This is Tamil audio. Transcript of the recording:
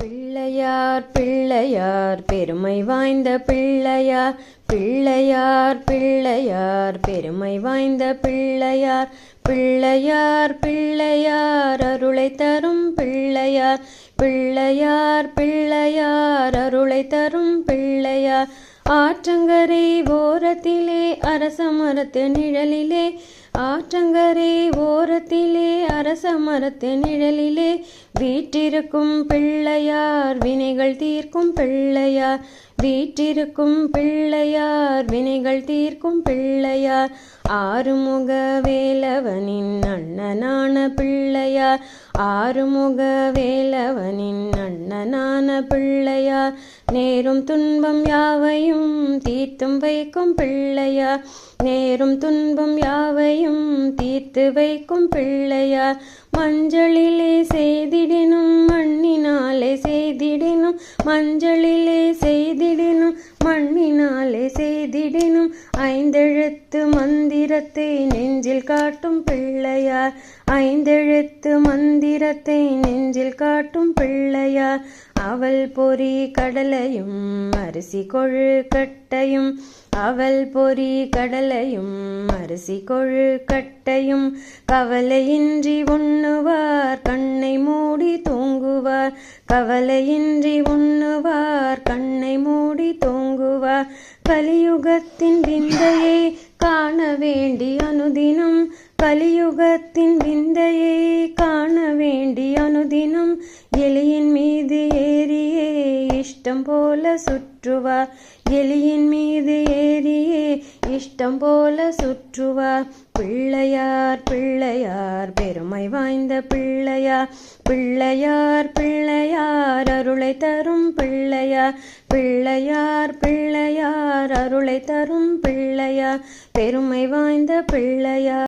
பிள்ளையார் பிள்ளையார் பெருமை வாய்ந்த பிள்ளையார் பிள்ளையார் பிள்ளையார் பெருமை வாய்ந்த பிள்ளையார் பிள்ளையார் பிள்ளையார் அருளை தரும் பிள்ளையார் பிள்ளையார் பிள்ளையார் அருளை தரும் பிள்ளையார். ஆற்றங்கரை ஓரத்திலே அரச மரத்து நிழலிலே ஆற்றங்கரை ஓரத்திலே அரச மரத்து நிழலிலே வீற்றிருக்கும் பிள்ளையார் வினைகள் தீர்க்கும் பிள்ளையார். வீற்றிருக்கும் பிள்ளையார் வினைகள் தீர்க்கும் பிள்ளையார். ஆறுமுக வேலவனின் அண்ணனான பிள்ளையார். ஆறுமுக வேலவனின் அண்ணனான பிள்ளையார். நேரும் துன்பம் யாவையும் தீர்த்தும் வைக்கும் பிள்ளையார் நேரும் துன்பம் யாவையும் தீர்த்து வைக்கும் பிள்ளையார் மஞ்சளிலே செய்திடினும் மண்ணினாலே செய்திடினும் மஞ்சளிலே செய்திடினும் மண்ணினாலே செய்திடினும் ஐந்தெழுத்து மந்திரத்தை நெஞ்சில் காட்டும் பிள்ளையார் ஐந்தெழுத்து மந்திரத்தை நெஞ்சில் காட்டும் பிள்ளையார் அவள் பொறி கடலையும் அரிசி கொழுக்கட்டையும் அவள் பொறி கடலையும் அரிசி கொழுக்கட்டையும் கவலையின்றி உண்ணுவார் கண்ணை மூடி தூங்குவார். கவலையின்றி உண்ணுவார் கண்ணை மூடி தூங்குவார். கலியுகத்தின் விந்தையை காண வேண்டி அனுதினம் கலியுகத்தின் விந்தையை இஷ்டம் போல சுற்றுவார் எலியின் மீது ஏறியே இஷ்டம் போல சுற்றுவார் பிள்ளையார் பிள்ளையார் பெருமை வாய்ந்த பிள்ளையார். பிள்ளையார் பிள்ளையார் அருளை தரும் பிள்ளையார். பிள்ளையார் பிள்ளையார் அருளை தரும் பிள்ளையார். பெருமை வாய்ந்த பிள்ளையார்.